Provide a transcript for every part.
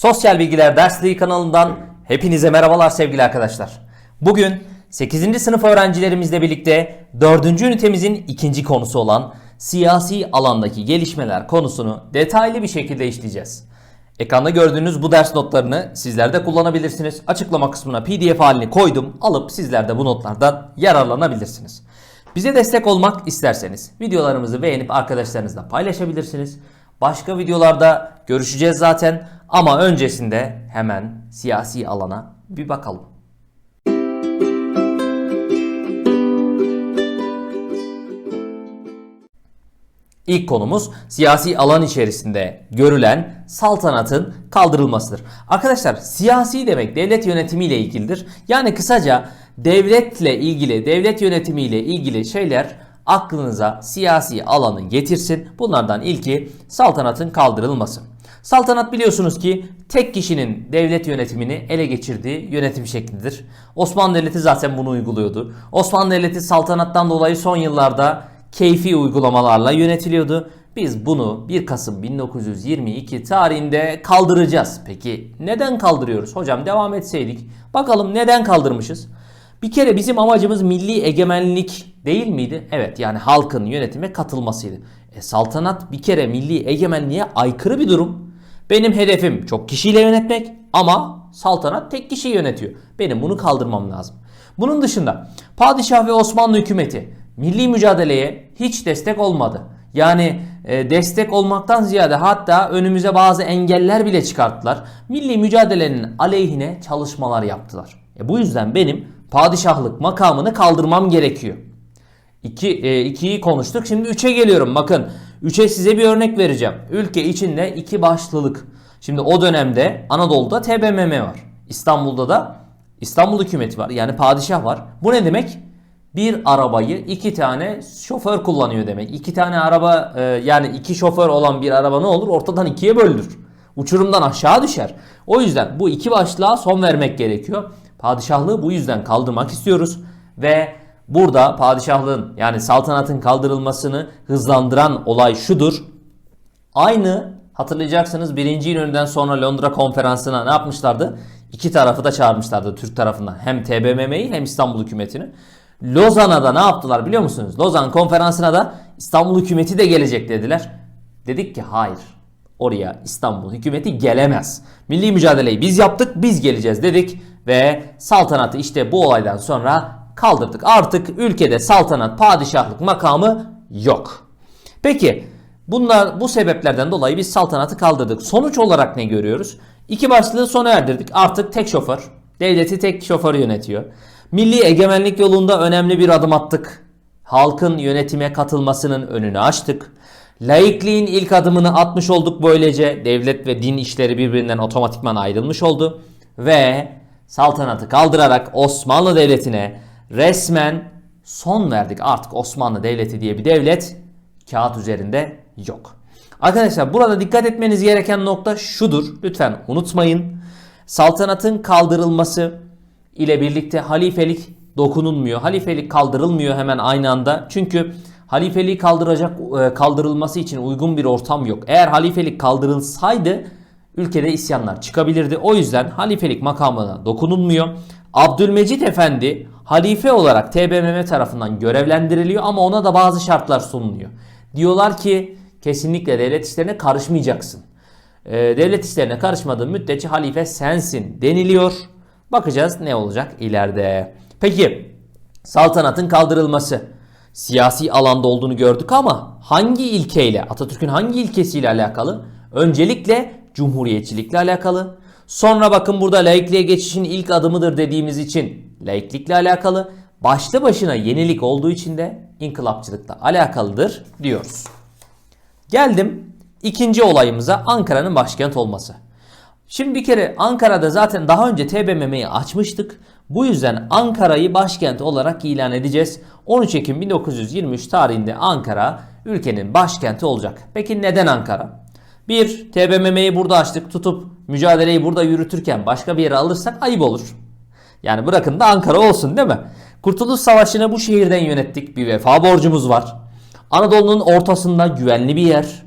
Sosyal Bilgiler Dersliği kanalından hepinize merhabalar sevgili arkadaşlar. Bugün 8. sınıf öğrencilerimizle birlikte 4. ünitemizin ikinci konusu olan siyasi alandaki gelişmeler konusunu detaylı bir şekilde işleyeceğiz. Ekranda gördüğünüz bu ders notlarını sizler de kullanabilirsiniz. Açıklama kısmına pdf halini koydum. Alıp sizler de bu notlardan yararlanabilirsiniz. Bize destek olmak isterseniz videolarımızı beğenip arkadaşlarınızla paylaşabilirsiniz. Başka videolarda görüşeceğiz zaten ama öncesinde hemen siyasi alana bir bakalım. İlk konumuz siyasi alan içerisinde görülen saltanatın kaldırılmasıdır. Arkadaşlar siyasi demek devlet yönetimiyle ilgilidir. Yani kısaca devletle ilgili, devlet yönetimiyle ilgili şeyler aklınıza siyasi alanı getirsin. Bunlardan ilki saltanatın kaldırılması. Saltanat biliyorsunuz ki tek kişinin devlet yönetimini ele geçirdiği yönetim şeklidir. Osmanlı Devleti zaten bunu uyguluyordu. Osmanlı Devleti saltanattan dolayı son yıllarda keyfi uygulamalarla yönetiliyordu. Biz bunu 1 Kasım 1922 tarihinde kaldıracağız. Peki neden kaldırıyoruz? Hocam devam etseydik. Bakalım neden kaldırmışız? Bir kere bizim amacımız milli egemenlik değil miydi? Evet yani halkın yönetime katılmasıydı. E, saltanat bir kere milli egemenliğe aykırı bir durum. Benim hedefim çok kişiyle yönetmek ama saltanat tek kişi yönetiyor. Benim bunu kaldırmam lazım. Bunun dışında padişah ve Osmanlı hükümeti milli mücadeleye hiç destek olmadı. Yani e, destek olmaktan ziyade hatta önümüze bazı engeller bile çıkarttılar. Milli mücadelenin aleyhine çalışmalar yaptılar. E, bu yüzden benim padişahlık makamını kaldırmam gerekiyor. 2 e, 2'yi konuştuk. Şimdi 3'e geliyorum. Bakın 3'e size bir örnek vereceğim. Ülke içinde iki başlılık. Şimdi o dönemde Anadolu'da TBMM var. İstanbul'da da İstanbul hükümeti var. Yani padişah var. Bu ne demek? Bir arabayı iki tane şoför kullanıyor demek. İki tane araba e, yani iki şoför olan bir araba ne olur? Ortadan ikiye bölünür. Uçurumdan aşağı düşer. O yüzden bu iki başlığa son vermek gerekiyor. Padişahlığı bu yüzden kaldırmak istiyoruz. Ve burada padişahlığın yani saltanatın kaldırılmasını hızlandıran olay şudur. Aynı hatırlayacaksınız birinci İnönü'den sonra Londra konferansına ne yapmışlardı? İki tarafı da çağırmışlardı Türk tarafından. Hem TBMM'yi hem İstanbul hükümetini. Lozan'a da ne yaptılar biliyor musunuz? Lozan konferansına da İstanbul hükümeti de gelecek dediler. Dedik ki hayır. Oraya İstanbul hükümeti gelemez. Milli mücadeleyi biz yaptık, biz geleceğiz dedik ve saltanatı işte bu olaydan sonra kaldırdık. Artık ülkede saltanat, padişahlık makamı yok. Peki bunlar bu sebeplerden dolayı biz saltanatı kaldırdık. Sonuç olarak ne görüyoruz? İki başlığı sona erdirdik. Artık tek şoför, devleti tek şoför yönetiyor. Milli egemenlik yolunda önemli bir adım attık. Halkın yönetime katılmasının önünü açtık. Laikliğin ilk adımını atmış olduk böylece. Devlet ve din işleri birbirinden otomatikman ayrılmış oldu. Ve saltanatı kaldırarak Osmanlı Devleti'ne resmen son verdik. Artık Osmanlı Devleti diye bir devlet kağıt üzerinde yok. Arkadaşlar burada dikkat etmeniz gereken nokta şudur. Lütfen unutmayın. Saltanatın kaldırılması ile birlikte halifelik dokunulmuyor. Halifelik kaldırılmıyor hemen aynı anda. Çünkü halifeliği kaldıracak e, kaldırılması için uygun bir ortam yok. Eğer halifelik kaldırılsaydı ülkede isyanlar çıkabilirdi. O yüzden halifelik makamına dokunulmuyor. Abdülmecit Efendi halife olarak TBMM tarafından görevlendiriliyor ama ona da bazı şartlar sunuluyor. Diyorlar ki kesinlikle devlet işlerine karışmayacaksın. E, devlet işlerine karışmadığın müddetçe halife sensin deniliyor. Bakacağız ne olacak ileride. Peki saltanatın kaldırılması siyasi alanda olduğunu gördük ama hangi ilkeyle Atatürk'ün hangi ilkesiyle alakalı? Öncelikle cumhuriyetçilikle alakalı. Sonra bakın burada laikliğe geçişin ilk adımıdır dediğimiz için laiklikle alakalı. Başlı başına yenilik olduğu için de inkılapçılıkla alakalıdır diyoruz. Geldim ikinci olayımıza Ankara'nın başkent olması. Şimdi bir kere Ankara'da zaten daha önce TBMM'yi açmıştık. Bu yüzden Ankara'yı başkent olarak ilan edeceğiz. 13 Ekim 1923 tarihinde Ankara ülkenin başkenti olacak. Peki neden Ankara? Bir, TBMM'yi burada açtık tutup mücadeleyi burada yürütürken başka bir yere alırsak ayıp olur. Yani bırakın da Ankara olsun değil mi? Kurtuluş Savaşı'nı bu şehirden yönettik. Bir vefa borcumuz var. Anadolu'nun ortasında güvenli bir yer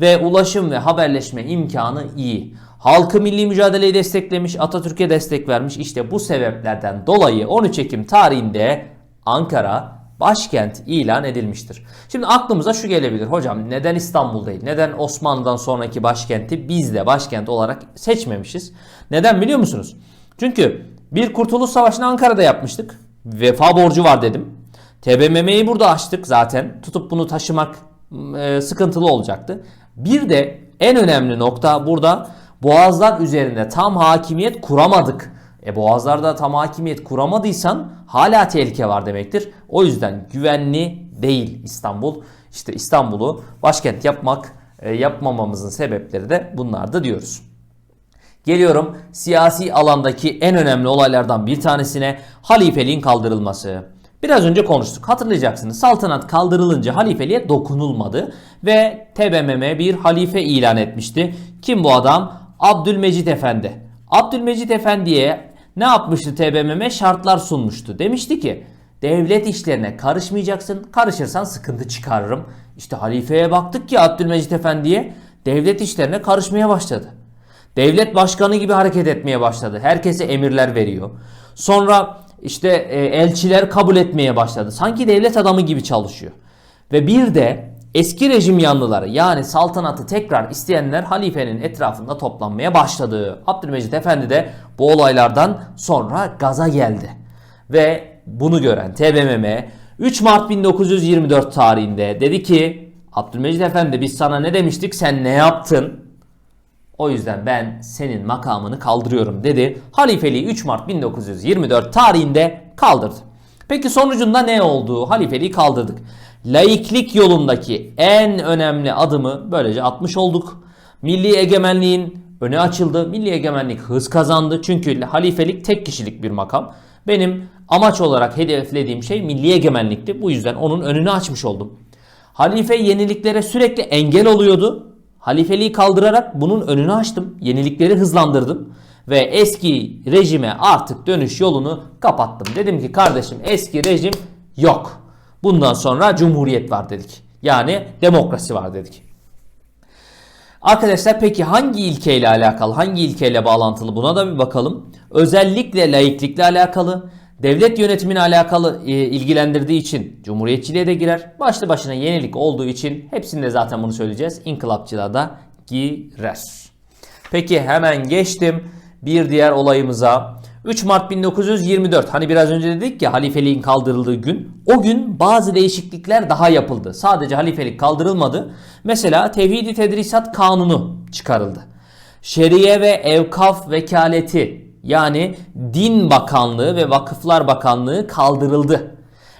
ve ulaşım ve haberleşme imkanı iyi. Halkı milli mücadeleyi desteklemiş, Atatürk'e destek vermiş. İşte bu sebeplerden dolayı 13 Ekim tarihinde Ankara başkent ilan edilmiştir. Şimdi aklımıza şu gelebilir. Hocam neden İstanbul değil? Neden Osmanlı'dan sonraki başkenti biz de başkent olarak seçmemişiz? Neden biliyor musunuz? Çünkü bir Kurtuluş Savaşı'nı Ankara'da yapmıştık. Vefa borcu var dedim. TBMM'yi burada açtık zaten. Tutup bunu taşımak e, sıkıntılı olacaktı. Bir de en önemli nokta burada boğazlar üzerinde tam hakimiyet kuramadık. E boğazlarda tam hakimiyet kuramadıysan hala tehlike var demektir. O yüzden güvenli değil İstanbul. İşte İstanbul'u başkent yapmak e, yapmamamızın sebepleri de bunlardı diyoruz. Geliyorum siyasi alandaki en önemli olaylardan bir tanesine halifeliğin kaldırılması. Biraz önce konuştuk. Hatırlayacaksınız. Saltanat kaldırılınca halifeliğe dokunulmadı ve TBMM bir halife ilan etmişti. Kim bu adam? Abdülmecit Efendi. Abdülmecit Efendi'ye ne yapmıştı TBMM? Şartlar sunmuştu. Demişti ki devlet işlerine karışmayacaksın. Karışırsan sıkıntı çıkarırım. İşte halifeye baktık ki Abdülmecit Efendi'ye devlet işlerine karışmaya başladı. Devlet başkanı gibi hareket etmeye başladı. Herkese emirler veriyor. Sonra işte e, elçiler kabul etmeye başladı. Sanki devlet adamı gibi çalışıyor. Ve bir de eski rejim yanlıları yani saltanatı tekrar isteyenler halifenin etrafında toplanmaya başladı. Abdülmecit Efendi de bu olaylardan sonra gaza geldi. Ve bunu gören TBMM 3 Mart 1924 tarihinde dedi ki Abdülmecit Efendi biz sana ne demiştik sen ne yaptın? O yüzden ben senin makamını kaldırıyorum dedi. Halifeliği 3 Mart 1924 tarihinde kaldırdı. Peki sonucunda ne oldu? Halifeliği kaldırdık. Laiklik yolundaki en önemli adımı böylece atmış olduk. Milli egemenliğin önü açıldı. Milli egemenlik hız kazandı. Çünkü halifelik tek kişilik bir makam. Benim amaç olarak hedeflediğim şey milli egemenlikti. Bu yüzden onun önünü açmış oldum. Halife yeniliklere sürekli engel oluyordu. Halifeliği kaldırarak bunun önünü açtım. Yenilikleri hızlandırdım. Ve eski rejime artık dönüş yolunu kapattım. Dedim ki kardeşim eski rejim yok. Bundan sonra cumhuriyet var dedik. Yani demokrasi var dedik. Arkadaşlar peki hangi ilkeyle alakalı, hangi ilkeyle bağlantılı buna da bir bakalım. Özellikle laiklikle alakalı, devlet yönetimine alakalı e, ilgilendirdiği için cumhuriyetçiliğe de girer. Başlı başına yenilik olduğu için hepsinde zaten bunu söyleyeceğiz. İnkılapçılığa da girer. Peki hemen geçtim bir diğer olayımıza. 3 Mart 1924 hani biraz önce dedik ki halifeliğin kaldırıldığı gün o gün bazı değişiklikler daha yapıldı. Sadece halifelik kaldırılmadı. Mesela Tevhidi Tedrisat Kanunu çıkarıldı. Şeriye ve Evkaf Vekaleti yani Din Bakanlığı ve Vakıflar Bakanlığı kaldırıldı.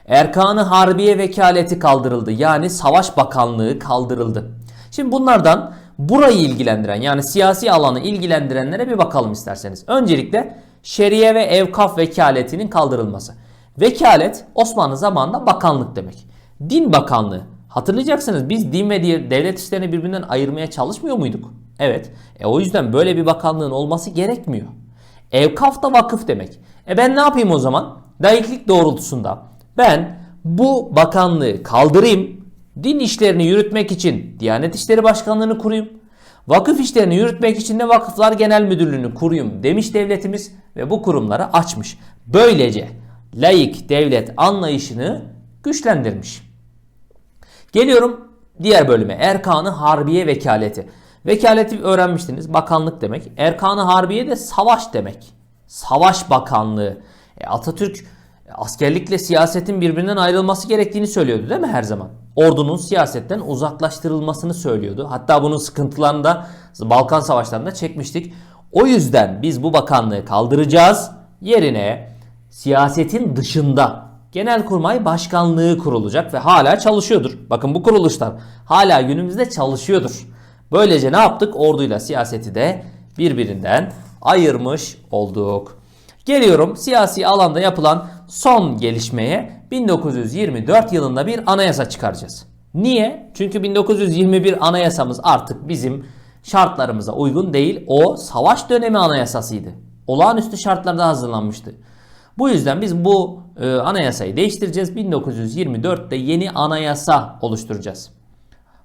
Erkanı Harbiye Vekaleti kaldırıldı. Yani Savaş Bakanlığı kaldırıldı. Şimdi bunlardan burayı ilgilendiren yani siyasi alanı ilgilendirenlere bir bakalım isterseniz. Öncelikle şeriye ve evkaf vekaletinin kaldırılması. Vekalet Osmanlı zamanında bakanlık demek. Din bakanlığı. Hatırlayacaksınız biz din ve diğer devlet işlerini birbirinden ayırmaya çalışmıyor muyduk? Evet. E o yüzden böyle bir bakanlığın olması gerekmiyor. Evkaf da vakıf demek. E ben ne yapayım o zaman? Laiklik doğrultusunda ben bu bakanlığı kaldırayım. Din işlerini yürütmek için Diyanet İşleri Başkanlığı'nı kurayım. Vakıf işlerini yürütmek için de Vakıflar Genel Müdürlüğü'nü kurayım demiş devletimiz ve bu kurumları açmış. Böylece laik devlet anlayışını güçlendirmiş. Geliyorum diğer bölüme. Erkanı Harbiye Vekaleti. Vekaleti öğrenmiştiniz. Bakanlık demek. Erkanı Harbiye de savaş demek. Savaş Bakanlığı. E, Atatürk askerlikle siyasetin birbirinden ayrılması gerektiğini söylüyordu değil mi her zaman? Ordunun siyasetten uzaklaştırılmasını söylüyordu. Hatta bunun sıkıntılarını da Balkan Savaşları'nda çekmiştik. O yüzden biz bu bakanlığı kaldıracağız. Yerine siyasetin dışında Genelkurmay Başkanlığı kurulacak ve hala çalışıyordur. Bakın bu kuruluşlar hala günümüzde çalışıyordur. Böylece ne yaptık? Orduyla siyaseti de birbirinden ayırmış olduk. Geliyorum siyasi alanda yapılan son gelişmeye 1924 yılında bir anayasa çıkaracağız. Niye? Çünkü 1921 anayasamız artık bizim şartlarımıza uygun değil. O savaş dönemi anayasasıydı. Olağanüstü şartlarda hazırlanmıştı. Bu yüzden biz bu e, anayasayı değiştireceğiz. 1924'te yeni anayasa oluşturacağız.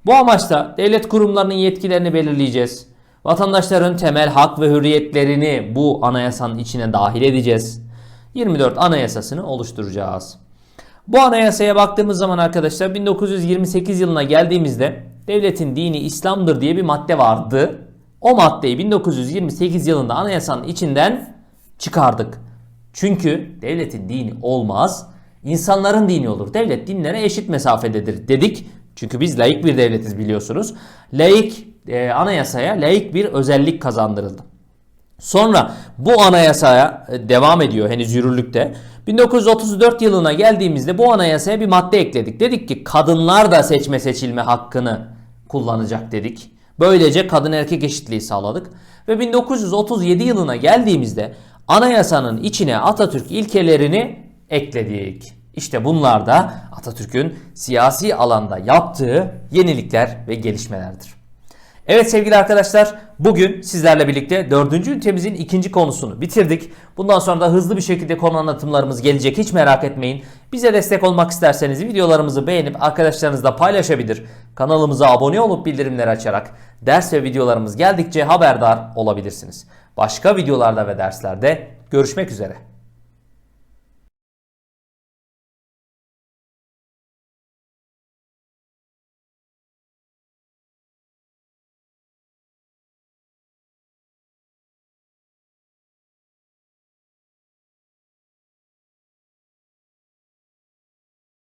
Bu amaçla devlet kurumlarının yetkilerini belirleyeceğiz. Vatandaşların temel hak ve hürriyetlerini bu anayasanın içine dahil edeceğiz. 24 anayasasını oluşturacağız. Bu anayasaya baktığımız zaman arkadaşlar 1928 yılına geldiğimizde devletin dini İslam'dır diye bir madde vardı. O maddeyi 1928 yılında anayasanın içinden çıkardık. Çünkü devletin dini olmaz, insanların dini olur. Devlet dinlere eşit mesafededir dedik. Çünkü biz laik bir devletiz biliyorsunuz. Laik e, anayasaya laik bir özellik kazandırıldı. Sonra bu anayasaya e, devam ediyor henüz yürürlükte. 1934 yılına geldiğimizde bu anayasaya bir madde ekledik. Dedik ki kadınlar da seçme seçilme hakkını kullanacak dedik. Böylece kadın erkek eşitliği sağladık. Ve 1937 yılına geldiğimizde anayasanın içine Atatürk ilkelerini ekledik. İşte bunlar da Atatürk'ün siyasi alanda yaptığı yenilikler ve gelişmelerdir. Evet sevgili arkadaşlar bugün sizlerle birlikte dördüncü ünitemizin ikinci konusunu bitirdik. Bundan sonra da hızlı bir şekilde konu anlatımlarımız gelecek hiç merak etmeyin. Bize destek olmak isterseniz videolarımızı beğenip arkadaşlarınızla paylaşabilir. Kanalımıza abone olup bildirimleri açarak ders ve videolarımız geldikçe haberdar olabilirsiniz. Başka videolarda ve derslerde görüşmek üzere.